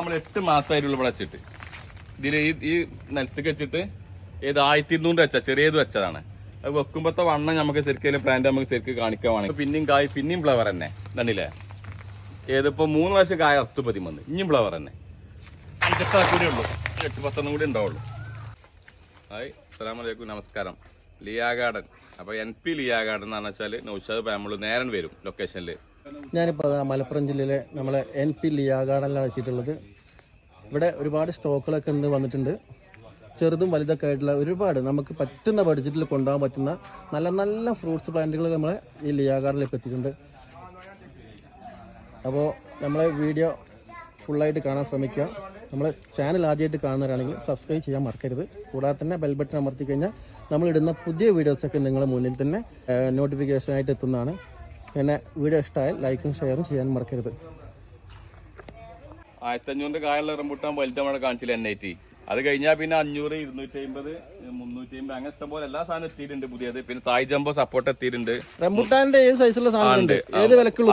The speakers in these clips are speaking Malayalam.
നമ്മൾ എട്ട് മാസമായിട്ടുള്ള ഇവിടെ വെച്ചിട്ട്. ഇതിൽ ഈ ഈ നിലത്തേക്ക് വെച്ചിട്ട് ഏത് ആയിരത്തി ഇരുന്നൂറ് വെച്ച ചെറിയത് വെച്ചതാണ്. അത് വെക്കുമ്പോഴത്തെ വണ്ണം നമുക്ക് ശരിക്കും പ്ലാന്റ് നമുക്ക് ശരിക്കും കാണിക്കുവാണെങ്കിൽ പിന്നെയും കായ് പിന്നെയും ഫ്ലവർ തന്നെ. കണ്ടില്ലേ? ഏതിപ്പോൾ മൂന്ന് പ്രാവശ്യം കായ അത്ത് പതി വന്ന് ഇനിയും ഫ്ലവർ തന്നെ. ഉള്ളൂ. എട്ട് പത്തൊന്നും കൂടി ഉണ്ടാവുള്ളൂ. ഹായ് അസ്സാം വലൈക്കും നമസ്കാരം. ലിയാ ഗാർഡൻ. അപ്പോൾ എൻ പി ലിയാ ഗാർഡൻ എന്ന് പറഞ്ഞാൽ നൗഷാദ് ഫാമിലി നേരൻ വരും ലൊക്കേഷനിൽ ഞാനിപ്പോൾ മലപ്പുറം ജില്ലയിലെ നമ്മളെ എൻ പി ലിയാ ഗാർഡനിലാണ് എത്തിയിട്ടുള്ളത് ഇവിടെ ഒരുപാട് സ്റ്റോക്കുകളൊക്കെ ഇന്ന് വന്നിട്ടുണ്ട്. ചെറുതും വലുതൊക്കെ ആയിട്ടുള്ള ഒരുപാട് നമുക്ക് പറ്റുന്ന ബഡ്ജറ്റിൽ കൊണ്ടുപോകാൻ പറ്റുന്ന നല്ല നല്ല ഫ്രൂട്ട്സ് പ്ലാന്റുകൾ നമ്മളെ ഈ ലിയാ ഗാർഡനിൽ എത്തിയിട്ടുണ്ട്. അപ്പോൾ നമ്മളെ വീഡിയോ ഫുള്ളായിട്ട് കാണാൻ ശ്രമിക്കുക. നമ്മൾ ചാനൽ ആദ്യമായിട്ട് കാണുന്നവരാണെങ്കിൽ സബ്സ്ക്രൈബ് ചെയ്യാൻ മറക്കരുത്. കൂടാതെ തന്നെ ബെൽ ബട്ടൺ അമർത്തി കഴിഞ്ഞാൽ നമ്മൾ ഇടുന്ന പുതിയ വീഡിയോസൊക്കെ നിങ്ങളുടെ മുന്നിൽ തന്നെ നോട്ടിഫിക്കേഷനായിട്ട് എത്തുന്നതാണ്. പിന്നെ വീഡിയോ ഇഷ്ടമായാൽ ലൈക്കും ഷെയറും ചെയ്യാൻ മറക്കരുത്. ആയിരത്തി അഞ്ഞൂറിന്റെ കായുള്ള റംബുട്ടാൻ വലുത് മഴ കാണിച്ചില്ല എൻ ഐ ടി അത് കഴിഞ്ഞാൽ പിന്നെ അഞ്ഞൂറ് ഇരുന്നൂറ്റി അമ്പത് മുന്നൂറ്റി അമ്പത് അങ്ങനെ ഇഷ്ടം പോലെ എല്ലാ സാധനം എത്തിയിട്ടുണ്ട് പുതിയത്. പിന്നെ തായ് ജമ്പോ സപ്പോർട്ട് എത്തിയിട്ടുണ്ട്. റംബുട്ടാന്റെ ഏത് സൈസുള്ള സാധനം ഉണ്ട്? ഏത് വിലക്കുള്ള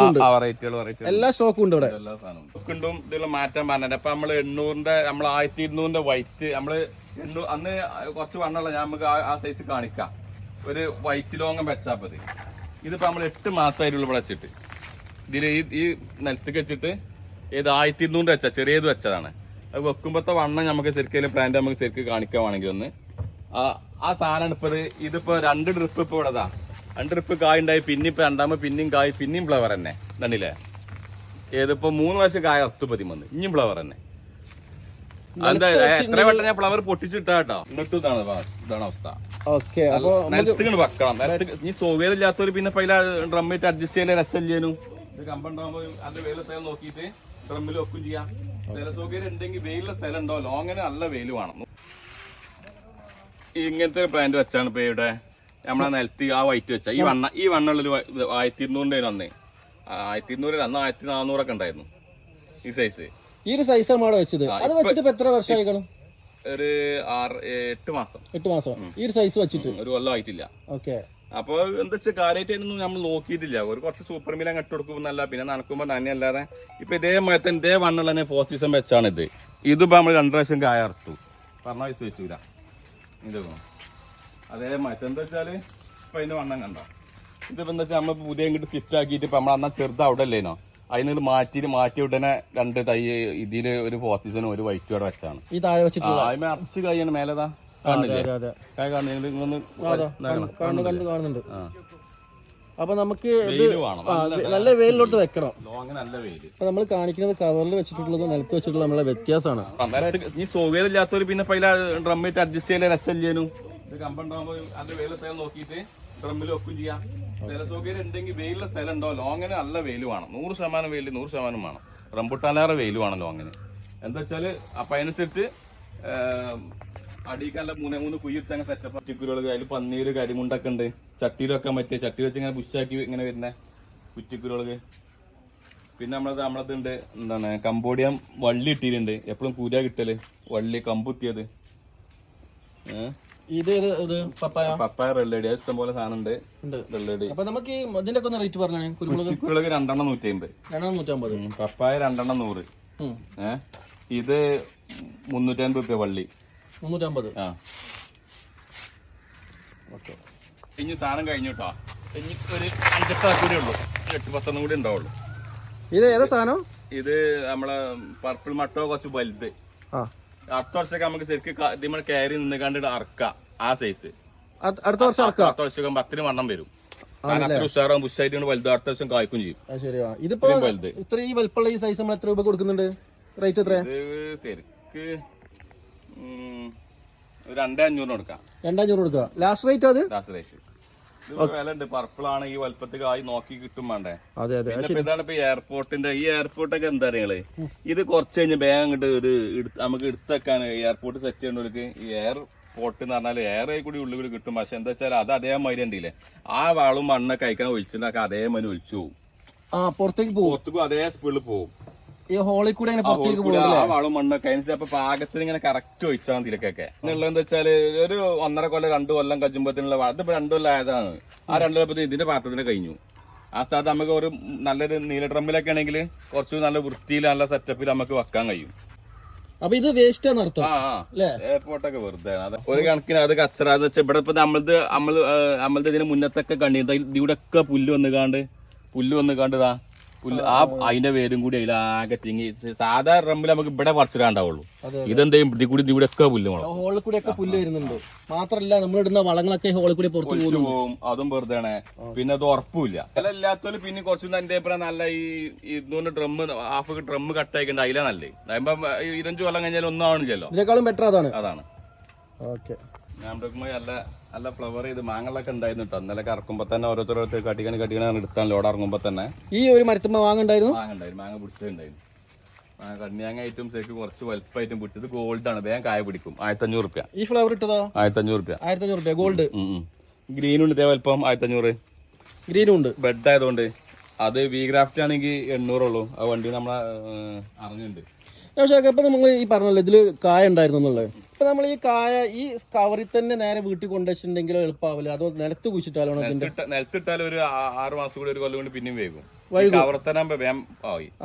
എല്ലാ സ്റ്റോക്കും ഉണ്ട് ഇവിടെ. എല്ലാ സാധനവും ബുക്കുണ്ടും ഇതിലുള്ള മാറ്റം പറഞ്ഞത് അപ്പൊ നമ്മൾ എണ്ണൂറിന്റെ നമ്മൾ ആയിരത്തി ഇരുന്നൂറിന്റെ വൈറ്റ് നമ്മൾ എണ്ണൂ അന്ന് കുറച്ച് വണ്ണുള്ള ഞാൻ നമുക്ക് ആ- സൈസ് കാണിക്കാം. ഒരു വൈറ്റ് ലോങ്ങം വെച്ചാൽ മതി. ഇതിപ്പോ നമ്മൾ എട്ട് മാസമായിട്ടുള്ള ഇവിടെ വെച്ചിട്ട് ഇതിൽ ഈ ഈ നിലത്തേക്ക് വെച്ചിട്ട് ഏത് ആയിരത്തി ഇരുന്നൂറ് വെച്ചാൽ ചെറിയത് വെച്ചതാണ്. അത് വെക്കുമ്പോഴത്തെ വണ്ണം നമുക്ക് ശരിക്കും പ്ലാന്റ് നമുക്ക് ശരിക്കും കാണിക്കുവാണെങ്കിൽ ഒന്ന്. ആ സാധനം ഇപ്പൊ ഇത്. ഇതിപ്പോ രണ്ട് ട്രിപ്പ് ഇപ്പൊ ഇവിടെതാ. രണ്ട് ട്രിപ്പ് കായ ഉണ്ടായി പിന്നെ ഇപ്പൊ രണ്ടാമത് പിന്നെയും കായ് പിന്നെയും ഫ്ലവർ തന്നെ. കണ്ടില്ലേ? ഏതിപ്പോ മൂന്ന് പ്രാവശ്യം കായ ഒത്തു പതി വന്ന് ഇനിയും ഫ്ലവർ തന്നെ. എന്താ എത്ര വട്ടം ഞാൻ ഫ്ലവർ പൊട്ടിച്ചിട്ടാ കേട്ടോ. എന്നിട്ട് ഇതാണ് ഇതാണ് അവസ്ഥ. നിലത്തിങ്ങട് വെക്കണം. നിലത്ത് ഈ സൗകര്യം ഇല്ലാത്തവര് പിന്നെ പൈല ഡ്രമ്മിട്ട് അഡ്ജസ്റ്റ് ചെയ്യാൻ രസമില്ലേനു? ഇത് കമ്പുണ്ടാകുമ്പോ അതിന്റെ സ്ഥലം നോക്കിയിട്ട് ഡ്രമ്മിൽ വെക്കും ചെയ്യാം. സ്ഥല സൗകര്യം ഉണ്ടെങ്കിൽ വെയിലുള്ള സ്ഥലം ഉണ്ടോ? ലോങ്ങിന് നല്ല വെയിൽ വേണം. ഇങ്ങനത്തെ ഒരു പ്ലാന്റ് വെച്ചാണ് ഇപ്പൊ ഇവിടെ നമ്മളെ നിലത്ത് ആ വൈറ്റ് വെച്ച ഈ വണ്ണ ഈ വണ്ണുള്ളൊരു ആയിരത്തി ഇരുന്നൂറിന്റെ അന്നേ. ആയിരത്തി ഇരുന്നൂറ് അന്ന് ആയിരത്തി നാനൂറൊക്കെ ഉണ്ടായിരുന്നു. ഈ സൈസ് ഈ ഒരു സൈസ് നമ്മുടെ വെച്ചത്. അത് വെച്ചിട്ട് എത്ര വർഷമായി ഒരു ആറ് എട്ട് മാസം. എട്ട് മാസം. ഈ ഒരു സൈസ് വെച്ചിട്ട്. ഒരു കൊല്ലം ആയിട്ടില്ല. ഓക്കെ അപ്പൊ എന്താ വെച്ചാൽ കാര്യമായിട്ടൊന്നും നമ്മൾ നോക്കിയിട്ടില്ല. ഒരു കുറച്ച് സൂപ്പർ മീൻ അങ്ങ് കൊടുക്കും കൊടുക്കുമ്പോന്നല്ല പിന്നെ നനക്കുമ്പോൾ തന്നെ അല്ലാതെ ഇപ്പൊ ഇതേ മയത്തെ ഇതേ വണ്ണുള്ള തന്നെ ഫോർ സീസൺ വെച്ചാണ് ഇത്. ഇതിപ്പോ നമ്മൾ രണ്ടു പ്രാവശ്യം കായ അറുത്തു. പറഞ്ഞ വയസ്സ് വെച്ചൂല. അതേ മയത്തെ. എന്താ വെച്ചാൽ ഇപ്പൊ അതിന്റെ വണ്ണം കണ്ടോ? ഇതിപ്പോ എന്താ വെച്ചാൽ നമ്മൾ പുതിയ ഇങ്ങോട്ട് ഷിഫ്റ്റ് ആക്കിയിട്ട് ഇപ്പൊ നമ്മൾ അന്നാ ചെറുത് അവിടെ അല്ലേനോ അതിന് മാറ്റി മാറ്റി ഉടനെ രണ്ട് തൈ ഇതിൽ ഒരു ഫോർ സീസണും ഒരു വൈറ്റ് അവിടെ വെച്ചാണ്. ഈ താഴെ വെച്ചിട്ട് അതിന് അറച്ച് കഴിയാണ്. മേലതാ? കാണുന്നുണ്ട്. അപ്പൊ നമുക്ക് നല്ല വെയിലോട്ട് വെക്കണം. അപ്പൊ നമ്മൾ കാണിക്കുന്നത് കവറിൽ വെച്ചിട്ടുള്ളത് നിലത്ത് വെച്ചിട്ടുള്ള നമ്മളെ വ്യത്യാസമാണ്. ഈ സൗകര്യം ഇല്ലാത്തവര് പിന്നെ പൈല ഡ്രമ്മിട്ട് അഡ്ജസ്റ്റ് ചെയ്യാൻ രസമില്ലേനു ഇത് അതിന്റെ സ്ഥലം നോക്കിയിട്ട് ഡ്രമ്മിൽ വെക്കും ചെയ്യാം. സ്ഥല സൗകര്യം ഉണ്ടെങ്കിൽ വെയിലുള്ള സ്ഥലം ഉണ്ടോ? ലോങ്ങിന് നല്ല വെയിൽ വേണം. നൂറ് ശതമാനം വെയിൽ നൂറ് ശതമാനം വേണം. റംബുട്ടാലേറെ വെയിൽ വേണം ലോങ്ങിന് എന്താ വെച്ചാൽ അപ്പൊ അതിനനുസരിച്ച് അടിക്കല്ല മൂന്നേ മൂന്ന് കുയ്യിട്ടങ്ങ് സെറ്റപ്പ് കുറ്റിക്കുരുകൾ അതിൽ പന്നീര് കരിമുണ്ടൊക്കെ ഉണ്ട്. ചട്ടിയിൽ വെക്കാൻ പറ്റിയ ചട്ടി വെച്ച് ഇങ്ങനെ ബുഷാക്കി ഇങ്ങനെ വരുന്ന കുറ്റിക്കുരുകൾ പിന്നെ നമ്മളത് നമ്മളതുണ്ട് എന്താണ് കമ്പോഡിയം വള്ളി ഇട്ടിട്ടുണ്ട്. എപ്പോഴും കൂര കിട്ടൽ. വള്ളി കമ്പുത്തിയത് ഇത് പപ്പായ? പപ്പായ റെല്ലടി അത് ഇഷ്ടംപോലെ സാധനം ഉണ്ട്. ഉണ്ട്. റെല്ലടി അപ്പൊ നമുക്ക് ഈ ഇതിന്റെ ഒക്കെ റേറ്റ് പറഞ്ഞേ കുരുമുളക്? രണ്ടെണ്ണം നൂറ്റി അമ്പത് നൂറ്റമ്പത്. പപ്പായ രണ്ടെണ്ണം നൂറ്. ഏഹ് ഇത് മുന്നൂറ്റി അമ്പത് വള്ളി. മുന്നൂറ്റമ്പത്. ആ. ഓക്കെ. ഇനി സാധനം കഴിഞ്ഞു കേട്ടോ ഇനി ഒരു അഞ്ചെട്ടാ കൂടി ഉള്ളൂ. എട്ട് പത്തൊന്നും കൂടി ഉണ്ടാവുള്ളൂ. ഇത് ഏതാ സാധനം? ഇത് നമ്മളെ പർപ്പിൾ മട്ടോ കുറച്ച് വലുത്. ആ. അടുത്ത വർഷമൊക്കെ നമുക്ക് ശരിക്കും ഇതിമ്മ കയറി നിന്ന് കണ്ടിട്ട് അറക്ക ആ സൈസ് അത് അടുത്ത വർഷം അടുത്ത വർഷം പത്തിന് വണ്ണം വരും. കാരണം അത്ര ഉഷാറാവും ബുഷായിട്ട് വലുത് അടുത്ത വർഷം കായ്ക്കും ചെയ്യും. അത് ശരിയാ. ഇതിപ്പോ ഇത്രയും വലുത്. ഇത്ര ഈ വലിപ്പമുള്ള ഈ സൈസ് നമ്മൾ എത്ര രൂപ കൊടുക്കുന്നുണ്ട്? റേറ്റ് എത്ര ഇത് ശരിക്ക് രണ്ടേ അഞ്ഞൂറിന് കൊടുക്കാം. രണ്ടായിരം കൊടുക്കുക. ലാസ്റ്റ് റേറ്റ് അത്? ഉണ്ട്. പർപ്പിളാണ് ഈ വലുപ്പത്തിൽ ആയി നോക്കി കിട്ടും വേണ്ടേ? അതെ അതെ. പിന്നെ ഇപ്പൊ ഇതാണ് ഇപ്പൊ എയർപോർട്ടിന്റെ ഈ എയർപോർട്ടൊക്കെ എന്താ അറിയങ്ങൾ ഇത് കുറച്ച് കഴിഞ്ഞ് ബാഗ് അങ്ങോട്ട് ഒരു നമുക്ക് എടുത്തേക്കാൻ എയർപോർട്ട് സെറ്റ് ചെയ്യേണ്ടവർക്ക് ഈ എയർപോർട്ട് എന്ന് പറഞ്ഞാൽ എയർ കൂടി ഉള്ളിൽ കൂടി കിട്ടും. പക്ഷെ എന്താ വെച്ചാൽ അത് അതേമാതിരി ഉണ്ടല്ലേ ആ വാളും മണ്ണൊക്കെ അയക്കാൻ ഒഴിച്ചിട്ടൊക്കെ അതേമാതിരി ഒഴിച്ചു പോകും ആ പുറത്തേക്ക് പോകും പുറത്തേക്കും അതേ സ്പീഡിൽ പോകും ഈ ഹോളിൽ കൂടെ ഇങ്ങനെ പുറത്തേക്ക് വാളും മണ്ണൊക്കെ അതിനനുസരിച്ച് അപ്പൊ പാകത്തിന് ഇങ്ങനെ കറക്റ്റ് ഒഴിച്ചാൽ മതി ഇതിലൊക്കെ എന്നുള്ളത് എന്താ വെച്ചാൽ ഒരു ഒന്നര കൊല്ലം രണ്ടു കൊല്ലം കജുമ്പത്തിനുള്ള അതിപ്പോ രണ്ടു കൊല്ലം ആയതാണ്. ആ രണ്ടു കൊല്ലം ഇതിന്റെ പാത്രത്തിന് കഴിഞ്ഞു. ആ സ്ഥലത്ത് നമുക്ക് ഒരു നല്ലൊരു നീല ഡ്രമ്മിലൊക്കെ ആണെങ്കിൽ കുറച്ച് നല്ല വൃത്തിയിൽ നല്ല സെറ്റപ്പിൽ നമുക്ക് വെക്കാൻ കഴിയും. അപ്പൊ ഇത് വേസ്റ്റ് ആ എയർപോർട്ടൊക്കെ വെറുതെ ഒരു കണക്കിന് അത് കച്ചറ. എന്ന് വെച്ചാൽ ഇവിടെ ഇപ്പൊ നമ്മളത് നമ്മൾ നമ്മളത് ഇതിന് മുന്നത്തൊക്കെ കണ്ടി ഇവിടെ ഒക്കെ പുല്ല് വന്ന് കാണ്ട് പുല്ല് വന്ന് കാണ്ട് ഇതാ ആ അതിന്റെ വേരും കൂടി അതിലാകെ തിങ്ങി. സാധാ റമ്മിൽ നമുക്ക് ഇവിടെ പറിച്ചിടാണ്ടാവുള്ളൂ. ഇതെന്തെയും ഇതിൽ കൂടി ഇവിടെ ഒക്കെ പുല്ല് വേണം. ഹോളിൽ കൂടി ഒക്കെ പുല്ല് വരുന്നുണ്ട്. മാത്രല്ല നമ്മൾ ഇടുന്ന വളങ്ങളൊക്കെ ഹോളിൽ കൂടി പുറത്തു പോകും അതും വെറുതെ പിന്നെ അത് ഉറപ്പില്ല ഇല്ലാത്തോൽ പിന്നെ കുറച്ചും എന്റെ നല്ല ഈ ഇതുകൊണ്ട് ഡ്രം ഹാഫ് ഡ്രം കട്ടായിക്കണ്ട അതിലെ നല്ലേ? അതാകുമ്പോ ഇരഞ്ചു കൊല്ലം കഴിഞ്ഞാൽ ഒന്നും ആവണില്ലല്ലോ. ഇതിനേക്കാളും ബെറ്റർ അതാണ്. അതാണ്. ഓക്കെ ഞാൻ നല്ല നല്ല ഫ്ലവർ ചെയ്ത് മാങ്ങളൊക്കെ ഉണ്ടായിരുന്നു കേട്ടോ ഇന്നലെ കറക്കുമ്പോ തന്നെ ഓരോരുത്തരോരുത്തർ കട്ടിക്കണി കട്ടിക്കണി എടുത്താൽ ലോഡ് ഇറങ്ങുമ്പോ തന്നെ ഈ ഒരു മരത്തുമ്പോ വാങ്ങണ്ടായിരുന്നു മാങ്ങ ഉണ്ടായിരുന്നു. മാങ്ങ പിടിച്ചിട്ടുണ്ടായിരുന്നു മാങ്ങ കണ്ണിയാങ്ങ ഐറ്റംസ് കുറച്ച് വലുപ്പമായിട്ടും പിടിച്ചത് ഗോൾഡ് ആണ്. വേഗം കായ പിടിക്കും. ആയിരത്തി അഞ്ഞൂറ് റുപ്യ. ഈ ഫ്ലവർ ഇട്ടതോ? ആയിരത്തി അഞ്ഞൂറ് റുപ്യ. ആയിരത്തി അഞ്ഞൂറ് രൂപ ഗോൾഡ് ഗ്രീൻ ഉണ്ട് ഇതേ വലുപ്പം. ആയിരത്തി അഞ്ഞൂറ് ഗ്രീനും ഉണ്ട്. ബെഡ് ആയതുകൊണ്ട്. അത് വി ഗ്രാഫ്റ്റ് ആണെങ്കിൽ എണ്ണൂറുള്ളൂ ആ വണ്ടി നമ്മളെ അറിഞ്ഞിട്ടുണ്ട്. പക്ഷേ ഇപ്പൊ നമ്മൾ ഈ പറഞ്ഞല്ലോ ഇതിൽ കായ ഉണ്ടായിരുന്നു എന്നുള്ളത്. ഇപ്പൊ നമ്മൾ ഈ കായ ഈ കവറിൽ തന്നെ നേരെ വീട്ടിൽ കൊണ്ടുവച്ചിട്ടുണ്ടെങ്കിൽ എളുപ്പമാവില്ല അതോ നിലത്ത് കുഴിച്ചിട്ടാലോ നിലത്തിട്ട- നിലത്തിട്ടാൽ ഒരു ആറ് മാസം കൂടി ഒരു കൊല്ലം കൊണ്ട് പിന്നെയും വേഗം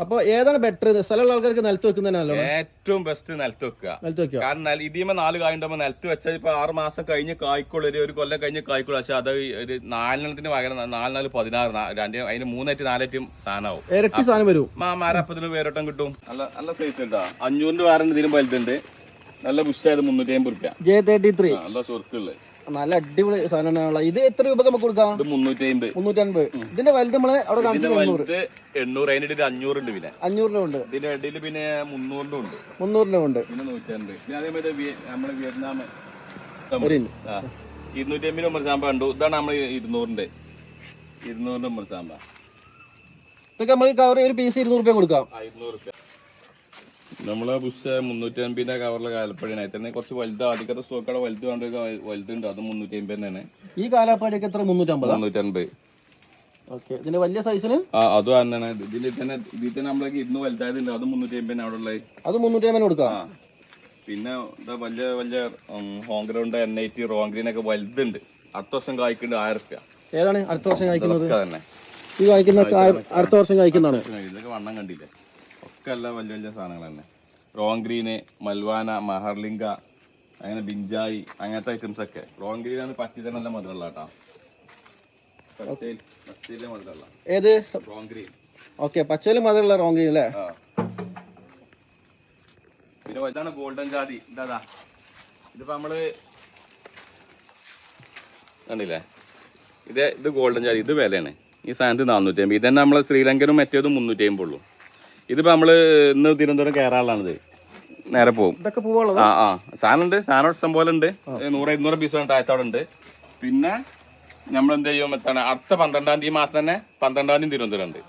അപ്പൊ ഏതാണ് ബെറ്റർ സ്ഥലമുള്ള ആൾക്കാർക്ക് നിലത്ത് വെക്കുന്നതിനല്ലോ ഏറ്റവും ബെസ്റ്റ് നിലത്ത് വെക്കുക. നിലത്ത് വെക്കുക. കാരണം ഇതിമേ നാല് കായ ഉണ്ടാകുമ്പോൾ നിലത്ത് വെച്ചാൽ ഇപ്പൊ ആറ് മാസം കഴിഞ്ഞ് കായ്ക്കുള്ളൂ. ഒരു കൊല്ലം കഴിഞ്ഞ് കായ്ക്കുള്ളൂ. പക്ഷെ അത് ഒരു നാലെണ്ണത്തിന് പകരം നാല് നാല് പതിനാറ് രണ്ട് അതിന് മൂന്നേറ്റ് നാലേറ്റും സാധനമാവും. ഇരട്ടി സാധനം വരും. മാരപ്പത്തിന് വേരോട്ടം കിട്ടും. നല്ല നല്ല സൈസ് ഉണ്ടാ? അഞ്ഞൂറിന്റെ വേറെ ഇതിലും വലുതുണ്ട്. നല്ല ബുഷായത് മുന്നൂറ്റി അമ്പത് റുപ്യ. ജെ തേർട്ടി ത്രീ നല്ല ചൊറുക്കുള്ളത് നല്ല അടിപൊളി സാധനമാണുള്ള ഇത് എത്ര രൂപ നമുക്ക് കൊടുക്കാം? മുന്നൂറ്റി അമ്പത് മുന്നൂറ്റി അൻപത് ഇതിന്റെ വലുത് നമ്മൾ അവിടെ കാണിച്ചത് എണ്ണൂറ് അതിന്റെ ഇടയിൽ പിന്നെ. അഞ്ഞൂറിന്റെ ഉണ്ട്. ഇതിന്റെ ഇടയിൽ പിന്നെ മുന്നൂറിന്റെ ഉണ്ട്. മുന്നൂറിന്റെ ഉണ്ട്. പിന്നെ വിയറ്റ്നാം ഇരുന്നൂറ്റി ഉമ്മർ സാമ്പ കണ്ടു. ഇതാണ് നമ്മൾ ഇരുന്നൂറിന്റെ. ഇരുന്നൂറിന്റെ ഉമ്മർ സാമ്പ ഇതൊക്കെ നമ്മൾ കവർ ഒരു പീസ് ഇരുന്നൂറ് രൂപ കൊടുക്കാം. ഇരുന്നൂറ് നമ്മളെ ബുഷ് മുന്നൂറ്റി അമ്പതിന്റെ കവറിലെ കാലപ്പടി തന്നെ കുറച്ച് വലുത് ആദ്യത്തെ സ്റ്റോക്കട വലുത് കണ്ട വലുതുണ്ട്. അത് മുന്നൂറ്റി അമ്പത് തന്നെയാണ്. ഈ കാലാപ്പാടിയൊക്കെ എത്ര? മുന്നൂറ്റമ്പതാ? മുന്നൂറ്റി അൻപത് ഓക്കെ. ഇതിന്റെ വലിയ സൈസിന് ആ അതും തന്നെയാണ്. ഇതിൽ തന്നെ ഇതിൽ തന്നെ നമ്മളേക്ക് ഇരുന്ന് വലുതായതില്ല അത് മുന്നൂറ്റി അമ്പതിന് അവിടെ ഉള്ളത് അത് മുന്നൂറ്റി അമ്പതിന് കൊടുക്കാം പിന്നെ എന്താ വലിയ വലിയ home ground N I T റോങ്ഗ്രീൻ ഒക്കെ വലുതുണ്ട്. അടുത്ത വർഷം കായ്ക്കുന്നുണ്ട് ആയിരം റുപ്യ. ഏതാണ് അടുത്ത വർഷം കായ്ക്കുന്നത്? തന്നെ. ഈ കായ്ക്കുന്ന അടുത്ത വർഷം കായ്ക്കുന്നതാണ്. ഇതൊക്കെ വണ്ണം കണ്ടില്ലേ? ഒക്കെ അല്ല വലിയ വലിയ സാധനങ്ങൾ തന്നെ. റോങ്ഗ്രീന് മൽവാന മഹർലിംഗ അങ്ങനെ ബിഞ്ചായി അങ്ങനത്തെ ഐറ്റംസ് ഒക്കെ. റോങ്ഗ്രീനാണ് പച്ചരി നല്ല മധുരമുള്ള കേട്ടോ. പച്ചയിലെ മധുരമുള്ള. ഏത്? റോങ്ഗ്രീൻ ഓക്കെ പച്ചയിലും മധുരമുള്ള റോങ് അല്ലേ? പിന്നെ ഇതാണ് ഗോൾഡൻ ജാതി. ഇതാ ഇതിപ്പോ നമ്മൾ കണ്ടില്ലേ? ഇത് ഇത് ഗോൾഡൻ ജാതി. ഇത് വിലയാണ്. ഈ സാധനത്തിന് നാനൂറ്റി അമ്പത് ഇത് തന്നെ നമ്മളെ ശ്രീലങ്കനും മറ്റേതും മുന്നൂറ്റി അമ്പത് ഉള്ളൂ ഇതിപ്പോ നമ്മൾ ഇന്ന് തിരുവനന്തപുരം കയറാനുള്ളതാണിത് നേരെ പോകും ഇതൊക്കെ പൂവുള്ളത് ആ ആ. സാധനം ഉണ്ട് സാധനം ഇഷ്ടം പോലെ ഉണ്ട് നൂറ് ഇരുന്നൂറ് പീസ് താഴത്തോടെ ഉണ്ട് പിന്നെ നമ്മൾ എന്ത് ചെയ്യും എത്താണ് അടുത്ത പന്ത്രണ്ടാം തീയതി മാസം തന്നെ പന്ത്രണ്ടാം തീയതി തിരുവനന്തപുരം ഉണ്ട്.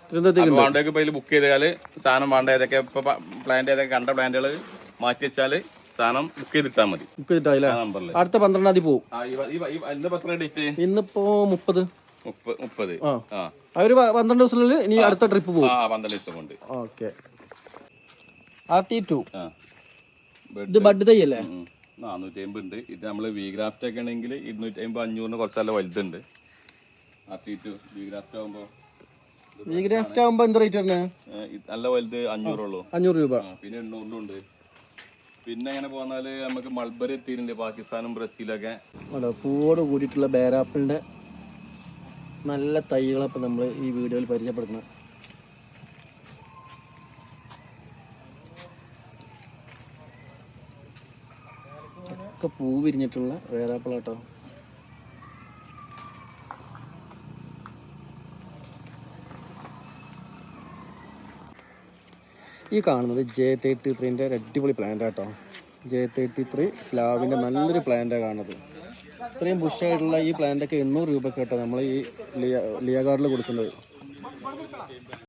വേണ്ടൊക്കെ ഇപ്പൊ ബുക്ക് ചെയ്താൽ സാധനം വേണ്ട ഏതൊക്കെ ഇപ്പൊ പ്ലാന്റ് ഏതൊക്കെ കണ്ട പ്ലാന്റുകൾ മാറ്റി വെച്ചാൽ സാധനം ബുക്ക് ചെയ്തിട്ടാ മതി. ബുക്ക് ചെയ്തിട്ടാ നമ്പറിൽ അടുത്ത പന്ത്രണ്ടാം തീയതി പോകും ഇന്നിപ്പോ മുപ്പത്. മുപ്പ- മുപ്പത്. ആ. അവർ പന്ത്രണ്ട് ദിവസത്തിനുള്ളിൽ ഇനി അടുത്ത ട്രിപ്പ് പോകും. ആ പന്ത്രണ്ട് ദിവസം കൊണ്ട് ഓക്കെ. R T. ടു ആ ഇത് ബഡ് തൈ അല്ലേ? നാനൂറ്റി അമ്പത് ഉണ്ട് ഇത് നമ്മൾ വി ഗ്രാഫ്റ്റ് ഒക്കെ ആണെങ്കിൽ ഇരുന്നൂറ്റി അമ്പത് അഞ്ഞൂറിന് കുറച്ച് നല്ല വലുതുണ്ട്. ആ ടു വി ഗ്രാഫ്റ്റ് ആകുമ്പോ ഈ ഗ്രാഫ്റ്റ് ആകുമ്പോ എന്ത് റേറ്റ് വരുന്നത് നല്ല വലുത് അഞ്ഞൂറുള്ളൂ അഞ്ഞൂറ് രൂപ. പിന്നെ എണ്ണൂറിലും ഉണ്ട് പിന്നെ അങ്ങനെ പോന്നാൽ നമുക്ക് മൾബറി എത്തിയിട്ടുണ്ട്. പാകിസ്ഥാനും ബ്രസീലൊക്കെ. പൂവോട് കൂടിയിട്ടുള്ള ബേരാപ്പിളിന്റെ നല്ല തൈകളപ്പം നമ്മൾ ഈ വീഡിയോയിൽ പരിചയപ്പെടുത്തുന്നത്. ഒക്കെ പൂ വിരിഞ്ഞിട്ടുള്ള വേരാപ്പിളാട്ടോ ഈ കാണുന്നത് ജെ തേർട്ടി ത്രീന്റെ അടിപൊളി പ്ലാന്റ് ആട്ടോ ജെ തേർട്ടി ത്രീ സ്ലാവിന്റെ നല്ലൊരു പ്ലാന്റാണ് കാണുന്നത്. ഇത്രയും ബുഷായിട്ടുള്ള ഈ പ്ലാന്റ് ഒക്കെ എണ്ണൂറ് രൂപ കേട്ടോ നമ്മൾ ഈ ലിയ ലിയ കാർഡിൽ കൊടുക്കുന്നത്.